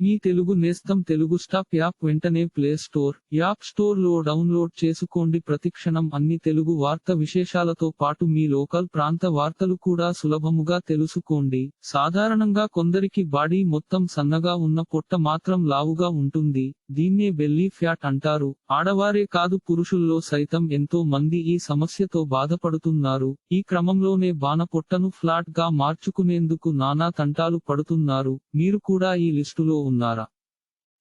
మీ తెలుగు నేస్తం Telugu stop app వెంటనే play store app స్టోర్లో డౌన్లోడ్ చేసుకోండి. ప్రతిక్షణం అన్ని తెలుగు వార్త విశేషాలతో పాటు మీ లోకల్ ప్రాంత వార్తలు కూడా సులభముగా తెలుసుకోండి. సాధారణంగా కొందరికి బాడీ మొత్తం సన్నగా ఉన్న పొట్ట మాత్రం లావుగా ఉంటుంది. దీన్నే బెల్లీ ఫ్యాట్ అంటారు. ఆడవారే కాదు పురుషుల్లో సైతం ఎంతో మంది ఈ సమస్యతో బాధపడుతున్నారు. ఈ క్రమంలోనే బాణ పొట్టను ఫ్లాట్గా మార్చుకునేందుకు నానా తంటాలు పడుతున్నారు. మీరు కూడా ఈ లిస్టులో ఉన్నారా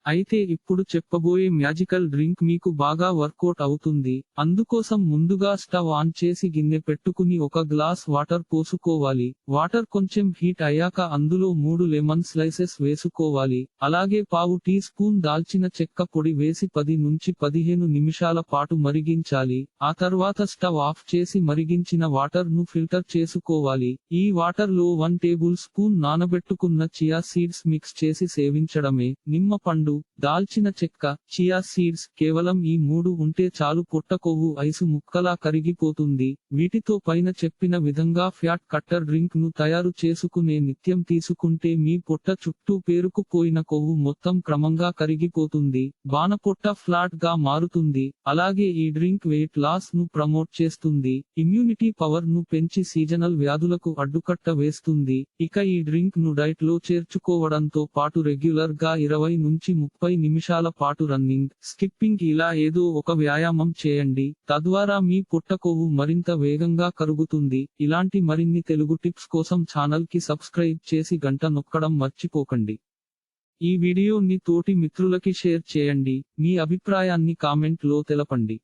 అయితే ఇప్పుడు చెప్పబోయే మ్యాజికల్ డ్రింక్ మీకు బాగా వర్కౌట్ అవుతుంది. అందుకోసం ముందుగా స్టవ్ ఆన్ చేసి గిన్నె పెట్టుకుని ఒక గ్లాస్ వాటర్ పోసుకోవాలి. వాటర్ కొంచెం హీట్ అయ్యాక అందులో మూడు లెమన్ స్లైసెస్ వేసుకోవాలి. అలాగే పావు టీ స్పూన్ దాల్చిన చెక్క పొడి వేసి పది నుంచి పదిహేను నిమిషాల పాటు మరిగించాలి. ఆ తర్వాత స్టవ్ ఆఫ్ చేసి మరిగించిన వాటర్ను ఫిల్టర్ చేసుకోవాలి. ఈ వాటర్లో వన్ టేబుల్ స్పూన్ నానబెట్టుకున్న చియా సీడ్స్ మిక్స్ చేసి సేవించడమే. నిమ్మ పండు దాల్చిన చెక్క చియా సీడ్స్ కేవలం ఈ మూడు ఉంటే చాలు పొట్టకొవ్వు ఐసు ముక్కలా కరిగిపోతుంది. వీటితో పైన చెప్పిన విధంగా ఫ్యాట్ కట్టర్ డ్రింక్ను తయారు చేసుకునే నిత్యం తీసుకుంటే మీ పొట్ట చుట్టూ పేరుకుపోయిన కొవ్వు మొత్తం క్రమంగా కరిగిపోతుంది. బాణపొట్ట ఫ్లాట్గా మారుతుంది. అలాగే ఈ డ్రింక్ వెయిట్ లాస్ను ప్రమోట్ చేస్తుంది. ఇమ్యూనిటీ పవర్ను పెంచి సీజనల్ వ్యాధులకు అడ్డుకట్ట వేస్తుంది. ఇక ఈ డ్రింక్ను డైట్లో చేర్చుకోవడంతో పాటు రెగ్యులర్గా ఇరవై నుంచి ముప్పై నిమిషాల పాటు రన్నింగ్ స్కిప్పింగ్ ఇలా ఏదో ఒక వ్యాయామం చేయండి. తద్వారా మీ పుట్టకొవ్వు మరింత వేగంగా కరుగుతుంది. ఇలాంటి మరిన్ని తెలుగు టిప్స్ కోసం ఛానల్కి సబ్స్క్రైబ్ చేసి గంట నొక్కడం మర్చిపోకండి. ఈ వీడియోని తోటి మిత్రులకి షేర్ చేయండి. మీ అభిప్రాయాన్ని కామెంట్లో తెలపండి.